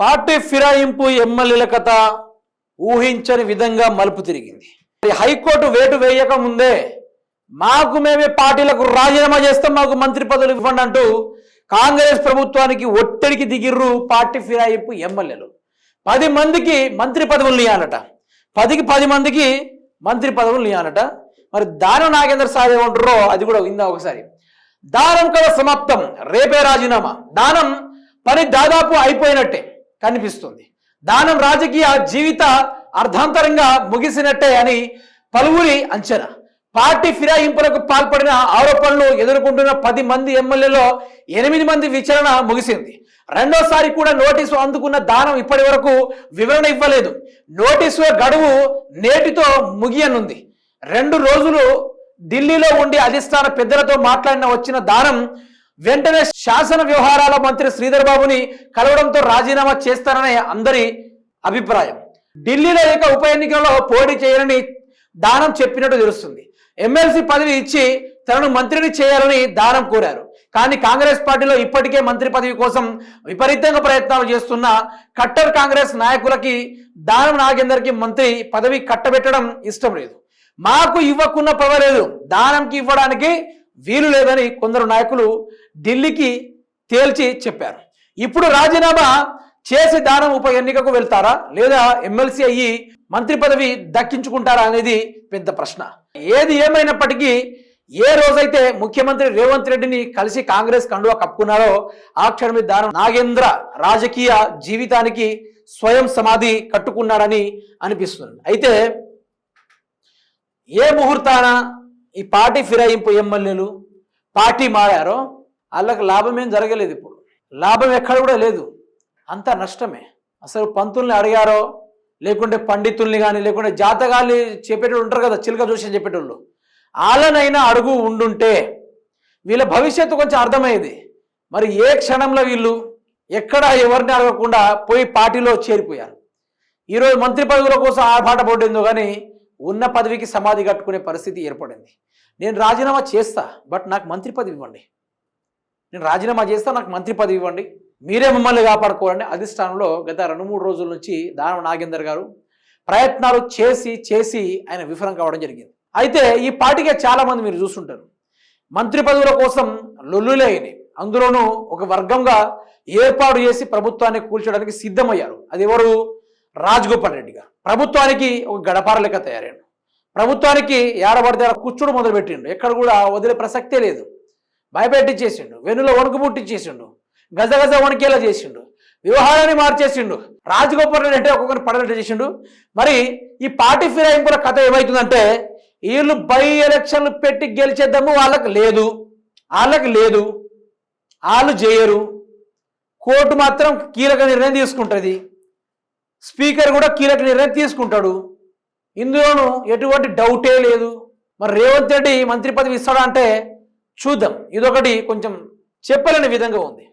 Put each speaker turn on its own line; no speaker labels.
Party ఫిరాయింపు ఎమ్మెల్యేల కథ ఊహించని విధంగా మలుపు తిరిగింది. మరి హైకోర్టు వేటు వేయక ముందే మాకు మేమే పార్టీలకు రాజీనామా చేస్తాం మాకు మంత్రి పదవులు ఇవ్వండి అంటూ కాంగ్రెస్ ప్రభుత్వానికి ఒత్తిడికి దిగిర్రు పార్టీ ఫిరాయింపు ఎమ్మెల్యేలు. పది మందికి మంత్రి పదవులు ఇవ్వాలట పదికి పది మందికి మంత్రి పదవులు ఇవ్వాలట మరి దానం నాగేంద్ర సార్ ఏమంటారో అది కూడా విందా ఒకసారి. దానం కదా సమాప్తం. రేపే రాజీనామా. దానం పని దాదాపు అయిపోయినట్టే. కనిపిస్తుంది. దానం రాజకీయ జీవిత అర్ధాంతరంగా ముగిసినట్టే అని పలువురి అంచనా. పార్టీ ఫిరాయింపులకు పాల్పడిన ఆరోపణలు ఎదుర్కొంటున్న పది మంది ఎమ్మెల్యేలో ఎనిమిది మంది విచారణ ముగిసింది. రెండోసారి కూడా నోటీసు అందుకున్న దానం ఇప్పటి వరకు వివరణ ఇవ్వలేదు. నోటీసు గడువు నేటితో ముగియనుంది. రెండు రోజులు ఢిల్లీలో ఉండి అధిష్టాన పెద్దలతో మాట్లాడిన వచ్చిన దానం వెంటనే శాసన వ్యవహారాల మంత్రి శ్రీధర్ బాబుని కలవడంతో రాజీనామా చేస్తారనే అందరి అభిప్రాయం. ఢిల్లీలో ఇక ఉప ఎన్నికల్లో పోటీ చేయరని దానం చెప్పినట్టు తెలుస్తుంది. ఎమ్మెల్సీ పదవి ఇచ్చి తనను మంత్రిని చేయాలని దానం కోరారు. కానీ కాంగ్రెస్ పార్టీలో ఇప్పటికే మంత్రి పదవి కోసం విపరీతంగా ప్రయత్నాలు చేస్తున్న కట్టర్ కాంగ్రెస్ నాయకులకి దానం నాగేందర్కి మంత్రి పదవి కట్టబెట్టడం ఇష్టం లేదు. మాకు ఇవ్వకున్న పర్వాలేదు. దానంకి ఇవ్వడానికి వీలు లేదని కొందరు నాయకులు ఢిల్లీకి తేల్చి చెప్పారు. ఇప్పుడు రాజీనామా చేసి దానం ఉప ఎన్నికకు వెళ్తారా? లేదా ఎమ్మెల్సీ అయ్యి మంత్రి పదవి దక్కించుకుంటారా అనేది పెద్ద ప్రశ్న. ఏది ఏమైనప్పటికీ ఏ రోజైతే ముఖ్యమంత్రి రేవంత్ రెడ్డిని కలిసి కాంగ్రెస్ కండువా కప్పుకున్నారో ఆ క్షణమే దానం నాగేంద్ర రాజకీయ జీవితానికి స్వయం సమాధి కట్టుకున్నాడని అనిపిస్తుంది. అయితే ఏ ముహూర్తాన ఈ పార్టీ ఫిరాయింపు ఎమ్మెల్యేలు పార్టీ మారారో వాళ్ళకి లాభం ఏం జరగలేదు ఇప్పుడు. లాభం ఎక్కడ కూడా లేదు. అంతా నష్టమే. అసలు పంతుల్ని అడిగారో లేకుంటే పండితుల్ని కానీ లేకుంటే జాతకాలు చెప్పేటోళ్ళు ఉంటారు కదా చిలుక చూసి చెప్పేటోళ్ళు. వాళ్ళనైనా అడుగు ఉండుంటే వీళ్ళ భవిష్యత్తు కొంచెం అర్థమయ్యేది. మరి ఏ క్షణంలో వీళ్ళు ఎక్కడ ఎవరిని అడగకుండా పోయి పార్టీలో చేరిపోయారు? ఈరోజు మంత్రి పదవుల కోసం ఆర్భాట పడిందో కానీ ఉన్న పదవికి సమాధి కట్టుకునే పరిస్థితి ఏర్పడింది. నేను రాజీనామా చేస్తా బట్ నాకు మంత్రి పదవి ఇవ్వండి. నేను రాజీనామా చేస్తా నాకు మంత్రి పదవి ఇవ్వండి. మీరే మమ్మల్ని కాపాడుకోవాలని అధిష్టానంలో గత రెండు మూడు రోజుల నుంచి దానం నాగేందర్ గారు ప్రయత్నాలు చేసి చేసి ఆయన విఫలం కావడం జరిగింది. అయితే ఈ పార్టీకే చాలామంది మీరు చూస్తుంటారు. మంత్రి పదవుల కోసం లొల్లులే అయినాయి. అందులోనూ ఒక వర్గంగా ఏర్పాటు చేసి ప్రభుత్వాన్ని కూల్చడానికి సిద్ధమయ్యారు. అది ఎవరు? రాజగోపాల్ రెడ్డిగా. ప్రభుత్వానికి ఒక గడపార లెక్క తయారాడు ప్రభుత్వానికి ఏడబడితే ఆడ కూర్చుడు మొదలుపెట్టిండు. ఎక్కడ కూడా వదిలే ప్రసక్తే లేదు. భయపెట్టించేసిండు వెన్నులో వణుకు పుట్టించేసిండు గజ గజ వణికేలా చేసిండు. వ్యవహారాన్ని మార్చేసిండు. రాజగోపాల్ రెడ్డి అంటే ఒక్కొక్కరిని పడనట్టు చేసిండు. మరి ఈ పార్టీ ఫిరాయింపుల కథ ఏమవుతుందంటే వీళ్ళు బై ఎలక్షన్లు పెట్టి గెలిచేద్దాము వాళ్ళకి లేదు. వాళ్ళకి లేదు. వాళ్ళు చేయరు కోర్టు మాత్రం కీలక నిర్ణయం తీసుకుంటుంది. స్పీకర్ కూడా కీలక నిర్ణయం తీసుకుంటాడు. ఇందులోనూ ఎటువంటి డౌటే లేదు. మరి రేవంత్ రెడ్డి మంత్రి పదవి ఇస్తాడా అంటే చూద్దాం. ఇదొకటి కొంచెం చెప్పలేని విధంగా ఉంది.